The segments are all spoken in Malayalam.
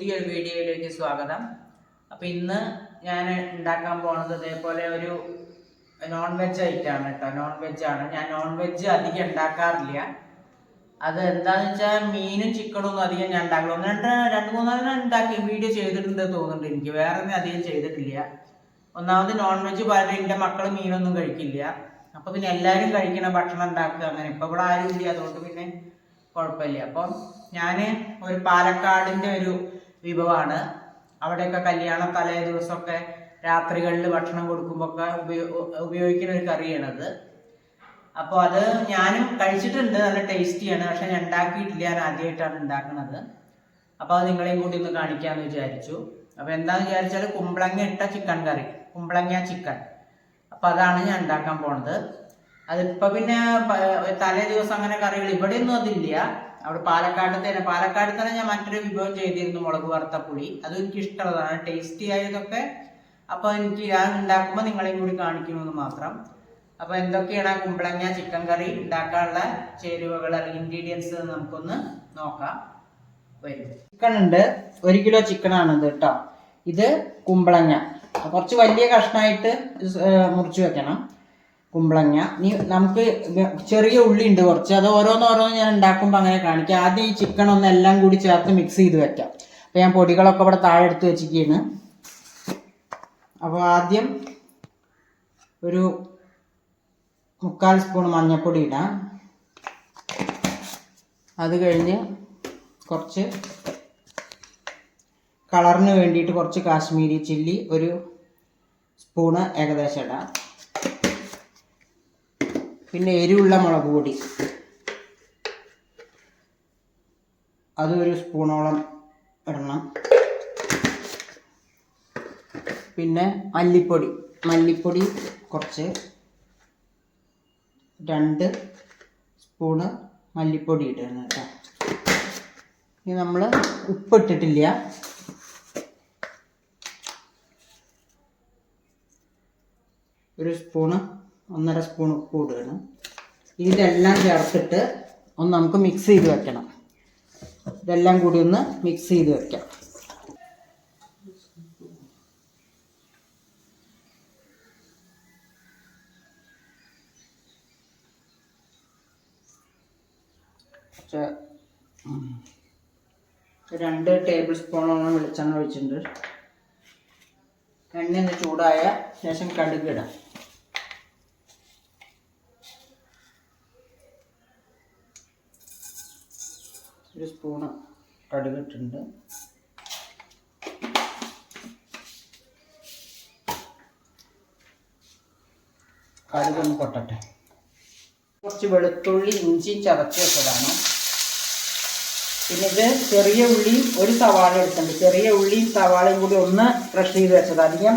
പുതിയൊരു വീഡിയോയിലേക്ക് സ്വാഗതം. അപ്പം ഇന്ന് ഞാൻ ഉണ്ടാക്കാൻ പോണത് ഇതേപോലെ ഒരു നോൺ വെജ് ഐറ്റമാണ് കേട്ടോ നോൺ വെജ് ആണ്. ഞാൻ നോൺ വെജ് അധികം ഉണ്ടാക്കാറില്ല. അത് എന്താന്ന് വെച്ചാൽ മീനും ചിക്കനും ഒന്നും അധികം ഞാൻ ഉണ്ടാക്കില്ല. ഒന്ന് രണ്ട് രണ്ട് മൂന്നാലെണ്ണം ഉണ്ടാക്കി വീഡിയോ ചെയ്തിട്ടുണ്ട് തോന്നുന്നുണ്ട് എനിക്ക്. വേറെ ഒന്നും അധികം ചെയ്തിട്ടില്ല. ഒന്നാമത് നോൺ വെജ് പലരും എന്റെ മക്കൾ മീനൊന്നും കഴിക്കില്ല. അപ്പോൾ പിന്നെ എല്ലാവരും കഴിക്കണ ഭക്ഷണം ഉണ്ടാക്കുക അങ്ങനെ. ഇപ്പം ഇവിടെ ആരും ഇല്ല. അതുകൊണ്ട് പിന്നെ കുഴപ്പമില്ല. അപ്പം ഞാൻ ഒരു പാലക്കാടിന്റെ ഒരു വിഭവമാണ് അവിടെയൊക്കെ കല്യാണ തലേ ദിവസമൊക്കെ രാത്രികളിൽ ഭക്ഷണം കൊടുക്കുമ്പോൾ ഒക്കെ ഉപയോ ഉപയോഗിക്കുന്ന ഒരു കറിയാണത് അപ്പോൾ അത് ഞാനും കഴിച്ചിട്ടുണ്ട് നല്ല ടേസ്റ്റിയാണ് പക്ഷെ ഞാൻ ഉണ്ടാക്കിയിട്ടില്ല ഞാൻ ആദ്യമായിട്ടാണ് ഉണ്ടാക്കുന്നത് അപ്പോൾ അത് നിങ്ങളെയും കൂടി ഒന്ന് കാണിക്കാമെന്ന് വിചാരിച്ചു. അപ്പോൾ എന്താണെന്ന് വിചാരിച്ചാൽ കുമ്പളങ്ങ ഇട്ട ചിക്കൻ കറി കുമ്പളങ്ങ ചിക്കൻ. അപ്പോൾ അതാണ് ഞാൻ ഉണ്ടാക്കാൻ പോണത്. അതിപ്പോൾ പിന്നെ തലേ ദിവസം അങ്ങനെ കറികൾ ഇവിടെയൊന്നും അതില്ല. അവിടെ പാലക്കാട് തന്നെ പാലക്കാട് തന്നെ ഞാൻ മറ്റൊരു വിഭവം ചെയ്തിരുന്നു മുളക് വറുത്ത പുളി അത് എനിക്ക് ഇഷ്ടമുള്ളതാണ് ടേസ്റ്റി ആയതൊക്കെ അപ്പോൾ എനിക്ക് ഞാൻ ഉണ്ടാക്കുമ്പോൾ നിങ്ങളെയും കൂടി കാണിക്കണമെന്ന് മാത്രം. അപ്പോൾ എന്തൊക്കെയാണ് ആ കുമ്പളങ്ങ ചിക്കൻ കറി ഉണ്ടാക്കാനുള്ള ചേരുവകൾ അല്ലെങ്കിൽ ഇൻഗ്രീഡിയൻസ് നമുക്കൊന്ന് നോക്കാം. വരും. ചിക്കൻ ഉണ്ട്. ഒരു കിലോ ചിക്കൻ ആണ് ഇത് കേട്ടോ ഇത് കുമ്പളങ്ങ. കുറച്ച് വലിയ കഷ്ണമായിട്ട് മുറിച്ചു വെക്കണം. കുമ്പളങ്ങ. നീ നമുക്ക് ചെറിയ ഉള്ളി ഉണ്ട് കുറച്ച്. അത് ഓരോന്നോരോന്ന് ഞാൻ ഉണ്ടാക്കുമ്പോൾ അങ്ങനെ കാണിക്കാം. ആദ്യം ഈ ചിക്കൻ ഒന്ന് എല്ലാം കൂടി ചേർത്ത് മിക്സ് ചെയ്ത് വെക്കാം. അപ്പോൾ ഞാൻ പൊടികളൊക്കെ ഇവിടെ താഴെ എടുത്ത് വെച്ചിരിക്കുകയാണ്. അപ്പോൾ ആദ്യം ഒരു മുക്കാൽ സ്പൂൺ മഞ്ഞൾപ്പൊടി ഇടാം. അത് കഴിഞ്ഞ് കുറച്ച് കളറിന് വേണ്ടിയിട്ട് കുറച്ച് കാശ്മീരി ചില്ലി ഒരു സ്പൂണ് ഏകദേശം ഇടാം. പിന്നെ എരിവുള്ള മുളക് പൊടി. അതൊരു സ്പൂണോളം ഇടണം. പിന്നെ മല്ലിപ്പൊടി. മല്ലിപ്പൊടി കുറച്ച്. രണ്ട് സ്പൂണ് മല്ലിപ്പൊടി ഇടണം കേട്ടോ. ഇനി നമ്മൾ ഉപ്പിട്ടിട്ടില്ല. ഒരു സ്പൂണ് ഒന്നര സ്പൂൺ ഉപ്പ് ഇടുകയാണ്. ഇതെല്ലാം ചേർത്തിട്ട് ഒന്ന് നമുക്ക് മിക്സ് ചെയ്ത് വെക്കണം. ഇതെല്ലാം കൂടി ഒന്ന് മിക്സ് ചെയ്ത് വെക്കാം. രണ്ട് ടേബിൾ സ്പൂണോളം വെളിച്ചെണ്ണ ഒഴിച്ചിട്ടുണ്ട്. എണ്ണ ഒന്ന് ചൂടായ ശേഷം കടുക് ഒരു സ്പൂണ് കടുക് ഇട്ടിട്ടുണ്ട് കടുക് ഒന്ന് പൊട്ടട്ടെ കുറച്ച് വെളുത്തുള്ളി ഇഞ്ചി ചതച്ച് വെച്ചതാണ്. പിന്നെ ഇത് ചെറിയ ഉള്ളിയും ഒരു സവാള എടുത്തിട്ടുണ്ട്. ചെറിയ ഉള്ളിയും സവാളയും കൂടി ഒന്ന് ക്രഷ് ചെയ്ത് വെച്ചത് അധികം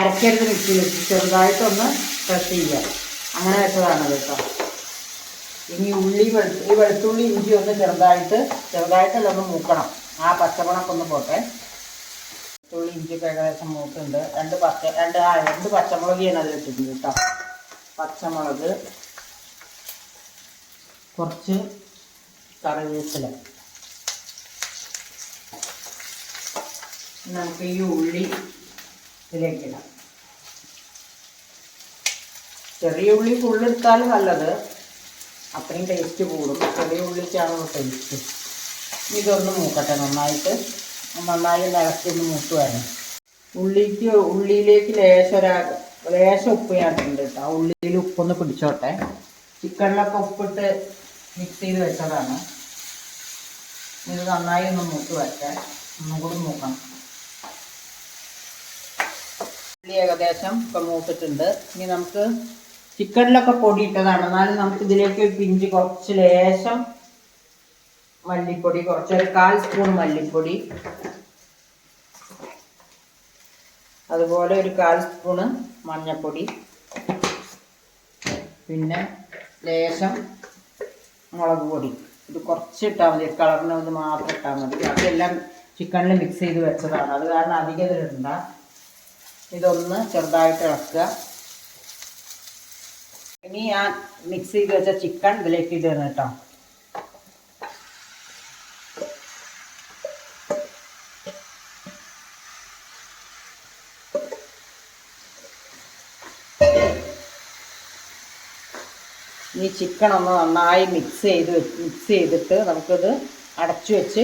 അരക്കരുത് മിക്സിയിൽ ചെറുതായിട്ടൊന്ന് ക്രഷ് ചെയ്യുക. അങ്ങനെ വെച്ചതാണ് കേട്ടോ. ഇനി ഉള്ളി വെളുത്തു ഈ വെളുത്തുള്ളി ഇഞ്ചി ഒന്ന് ചെറുതായിട്ട് ചെറുതായിട്ടല്ല ഒന്ന് മൂക്കണം. ആ പച്ചമുളകൊക്കെ ഒന്ന് പോട്ടെ. വെളുത്തുള്ളി ഇഞ്ചിയൊക്കെ ഏകദേശം മൂക്കുണ്ട് രണ്ട് പച്ച രണ്ട് ആ രണ്ട് പച്ചമുളക് അതിൽ ഇട്ടിട്ടുണ്ട് കേട്ടോ. പച്ചമുളക് കുറച്ച് കറിവേപ്പില. നമുക്ക് ഈ ഉള്ളി ഇതിലേക്കിടാം ചെറിയ ഉള്ളി ഫുള്ളെടുത്താലും നല്ലത്. അത്രയും ടേസ്റ്റ് കൂടും. ചെറിയ ഉള്ളിക്കാണ് ടേസ്റ്റ് ഇതൊന്ന് മൂക്കട്ടെ. നന്നായിട്ട് നന്നായി നിലക്കി ഒന്ന് മൂത്ത് വരണം. ഉള്ളിക്ക് ഉള്ളിയിലേക്ക് ലേശം ഒരാ ലേശം ഉപ്പ് ചേർത്തിട്ടുണ്ട് കേട്ടോ. ഉള്ളിയിൽ ഉപ്പൊന്ന് പിടിച്ചോട്ടെ. ചിക്കനിലൊക്കെ ഉപ്പിട്ട് മിക്സ് ചെയ്ത് വെച്ചതാണ്. ഇത് നന്നായി ഒന്ന് മൂത്ത് വരട്ടെ. ഒന്നും കൂടി മൂക്കണം. ഉള്ളി ഏകദേശം ഇപ്പം മൂത്തിട്ടുണ്ട്. ഇനി നമുക്ക് ചിക്കനിലൊക്കെ പൊടി ഇട്ടതാണ് എന്നാലും നമുക്ക് ഇതിലേക്ക് ഒരു പിഞ്ച് കുറച്ച് ലേശം മല്ലിപ്പൊടി കുറച്ച് ഒരു കാൽ സ്പൂൺ മല്ലിപ്പൊടി. അതുപോലെ ഒരു കാൽ സ്പൂണ് മഞ്ഞൾപ്പൊടി പിന്നെ ലേശം മുളക് പൊടി. ഇത് കുറച്ച് ഇട്ടാൽ മതി. കളറിന് ഇത് മാത്രം ഇട്ടാൽ മതി. അതെല്ലാം ചിക്കനിൽ മിക്സ് ചെയ്ത് വെച്ചതാണ്. അത് കാരണം അധികം ഇതിലിടണ്ട. ഇതൊന്ന് ചെറുതായിട്ട് ഇളക്കുക. ഇനി ഞാൻ മിക്സ് ചെയ്ത് വെച്ച ചിക്കൻ ഇതിലേക്ക് ഇടുന്നു കേട്ടോ. ഈ ചിക്കൻ ഒന്ന് നന്നായി മിക്സ് ചെയ്ത് മിക്സ് ചെയ്തിട്ട് നമുക്കിത് അടച്ചു വെച്ച്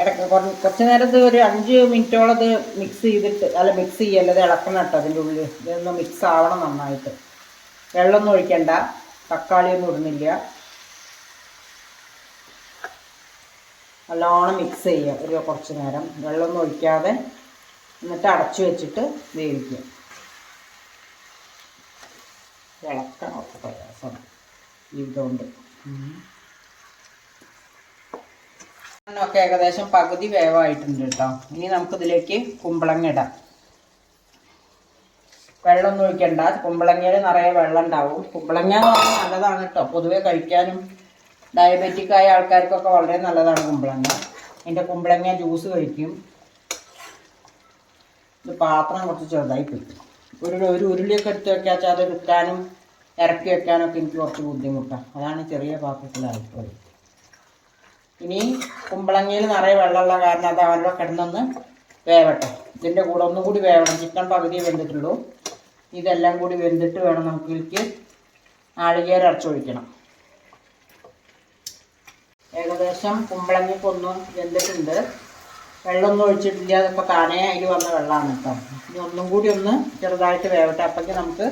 ഇടയ്ക്ക് കുറച്ച് നേരത്ത് ഒരു അഞ്ച് മിനിറ്റോളം അത് മിക്സ് ചെയ്തിട്ട് അല്ല മിക്സ് ചെയ്യല്ലത് ഇളക്കണം കേട്ടോ അതിന്റെ ഉള്ളിൽ. ഇതൊന്ന് മിക്സ് ആവണം നന്നായിട്ട്. വെള്ളമൊന്നും ഒഴിക്കണ്ട. തക്കാളിയൊന്നും ഇടുന്നില്ല. നല്ലോണം മിക്സ് ചെയ്യുക. ഒരു കുറച്ച് നേരം. വെള്ളമൊന്നും ഒഴിക്കാതെ എന്നിട്ട് അടച്ചു വെച്ചിട്ട് വേവിക്കുക. ഇളക്കണം പ്രയാസം. ഇതുകൊണ്ട്. ഒക്കെ ഏകദേശം പകുതി വേവായിട്ടുണ്ട് കേട്ടോ. ഇനി നമുക്കിതിലേക്ക് കുമ്പളങ്ങ ഇടാം. വെള്ളമൊന്നും ഒഴിക്കണ്ട. കുമ്പളങ്ങയിൽ നിറയെ വെള്ളം ഉണ്ടാവും. കുമ്പളങ്ങ എന്ന് പറഞ്ഞാൽ നല്ലതാണ് കേട്ടോ. പൊതുവെ കഴിക്കാനും ഡയബറ്റിക് ആയ ആൾക്കാർക്കൊക്കെ വളരെ നല്ലതാണ് കുമ്പളങ്ങ. എന്റെ കുമ്പളങ്ങ ജ്യൂസ് കഴിക്കും. ഇത് പാത്രം കുറച്ച് ചെറുതായി പോയി ഒരു ഒരു ഉരുളിയൊക്കെ എടുത്ത് വെക്കാച്ചാൽ അത് കിട്ടാനും ഇറക്കി വെക്കാനൊക്കെ എനിക്ക് കുറച്ച് ബുദ്ധിമുട്ടാണ് അതാണ് ചെറിയ പാത്രത്തിലായിപ്പോയത് ഇനി കുമ്പളങ്ങയിൽ നിറയെ വെള്ളമുള്ള കാരണം അത് അവരുടെ കിടന്നൊന്ന് വേവട്ടെ. ഇതിന്റെ കൂടെ ഒന്നും കൂടി വേവണം. ചിക്കൻ പകുതി വെന്തിട്ടുള്ളൂ. ഇതെല്ലാം കൂടി വെന്തിട്ട് വേണം നമുക്ക് ഇതിലേക്ക് നാളികേരം അരച്ചൊഴിക്കണം ഏകദേശം കുമ്പളങ്ങി കൊന്നും വെന്തിട്ടുണ്ട്. വെള്ളമൊന്നും ഒഴിച്ചിട്ടില്ല. അതിപ്പോൾ താനേ അതിൽ വന്ന വെള്ളമാണ് കേട്ടോ. ഇനി ഒന്നും കൂടി ഒന്ന് ചെറുതായിട്ട് വേവട്ടെ. അപ്പോഴേക്ക് നമുക്ക്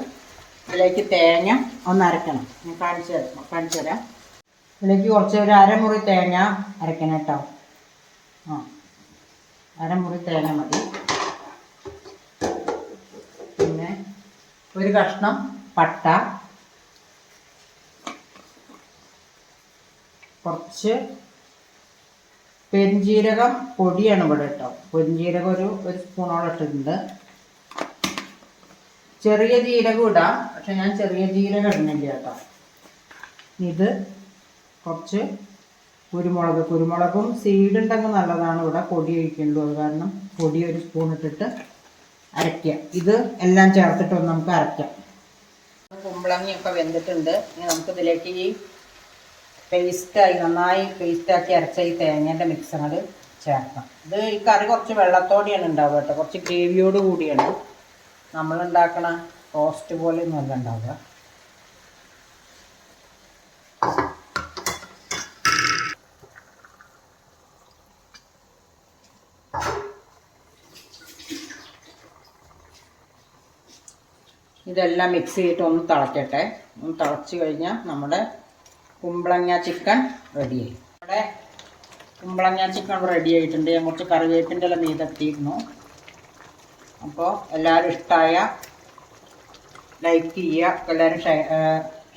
ഇതിലേക്ക് തേങ്ങ ഒന്ന് അരക്കണം. ഞാൻ കാണിച്ചു കാണിച്ചു തരാം. ഇതിലേക്ക് കുറച്ച് ഒരു അരമുറി തേങ്ങ അരക്കണം കേട്ടോ. ആ. അരമുറി തേങ്ങ മതി. ഒരു കഷ്ണം പട്ട കുറച്ച് പെരുംജീരകം പൊടിയാണ് ഇവിടെ കേട്ടോ പെരുംജീരകം ഒരു ഒരു സ്പൂണോളം ഇട്ടിട്ടുണ്ട്. ചെറിയ ജീരകം ഇടാം പക്ഷെ ഞാൻ ചെറിയ ജീരകം ഇടുന്നില്ല കേട്ടോ ഇത് കുറച്ച് കുരുമുളക് കുരുമുളകും സീഡ് ഉണ്ടെങ്കിൽ നല്ലതാണ് ഇവിടെ പൊടി ഒഴിക്കേണ്ടത് കാരണം പൊടി ഒരു സ്പൂൺ ഇട്ടിട്ട് അരയ്ക്കുക ഇത് എല്ലാം ചേർത്തിട്ട് നമുക്ക് അരയ്ക്കാം. കുമ്പളങ്ങിയൊക്കെ വെന്തിട്ടുണ്ട്. ഇനി നമുക്ക് ഇതിലേക്ക് ഈ പേസ്റ്റായി നന്നായി പേസ്റ്റാക്കി അരച്ച ഈ തേങ്ങേന്റെ മിക്സ് ചേർക്കാം. ഇത് ഈ കറി കുറച്ച് വെള്ളത്തോടെയാണ് ഉണ്ടാവുക കേട്ടോ. കുറച്ച് ഗ്രേവിയോട് കൂടിയാണ്. നമ്മളുണ്ടാക്കണ റോസ്റ്റ് പോലെയൊന്നും അല്ല ഉണ്ടാവുക. ഇതെല്ലാം മിക്സ് ചെയ്തിട്ട് ഒന്ന് തിളക്കട്ടെ. ഒന്ന് തിളച്ച് കഴിഞ്ഞാൽ നമ്മുടെ കുമ്പളങ്ങ ചിക്കൻ റെഡിയായി നമ്മുടെ കുമ്പളങ്ങ ചിക്കൻ റെഡി ആയിട്ടുണ്ട്. ഞാൻ കുറച്ച് കറിവേപ്പിന്റെ എല്ലാം മീതെത്തിയിരുന്നു അപ്പോൾ എല്ലാവരും ഇഷ്ടമായ ലൈക്ക് ചെയ്യുക എല്ലാവരും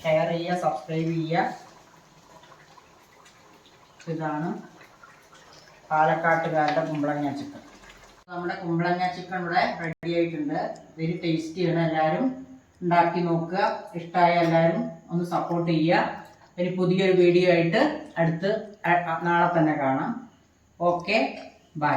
ഷെയർ ചെയ്യുക സബ്സ്ക്രൈബ് ചെയ്യുക. ഇതാണ് പാലക്കാട്ടുകാരുടെ കുമ്പളങ്ങ ചിക്കൻ. നമ്മുടെ കുമ്പളങ്ങ ചിക്കൻ ഇവിടെ റെഡി ആയിട്ടുണ്ട്. വെരി ടേസ്റ്റി ആണ് എല്ലാവരും. ഉണ്ടാക്കി നോക്കുക. ഇഷ്ടമായ എല്ലാവരും ഒന്ന് സപ്പോർട്ട് ചെയ്യുക. ഇനി പുതിയൊരു വീഡിയോ ആയിട്ട് അടുത്ത് നാളെ തന്നെ കാണാം. Okay bye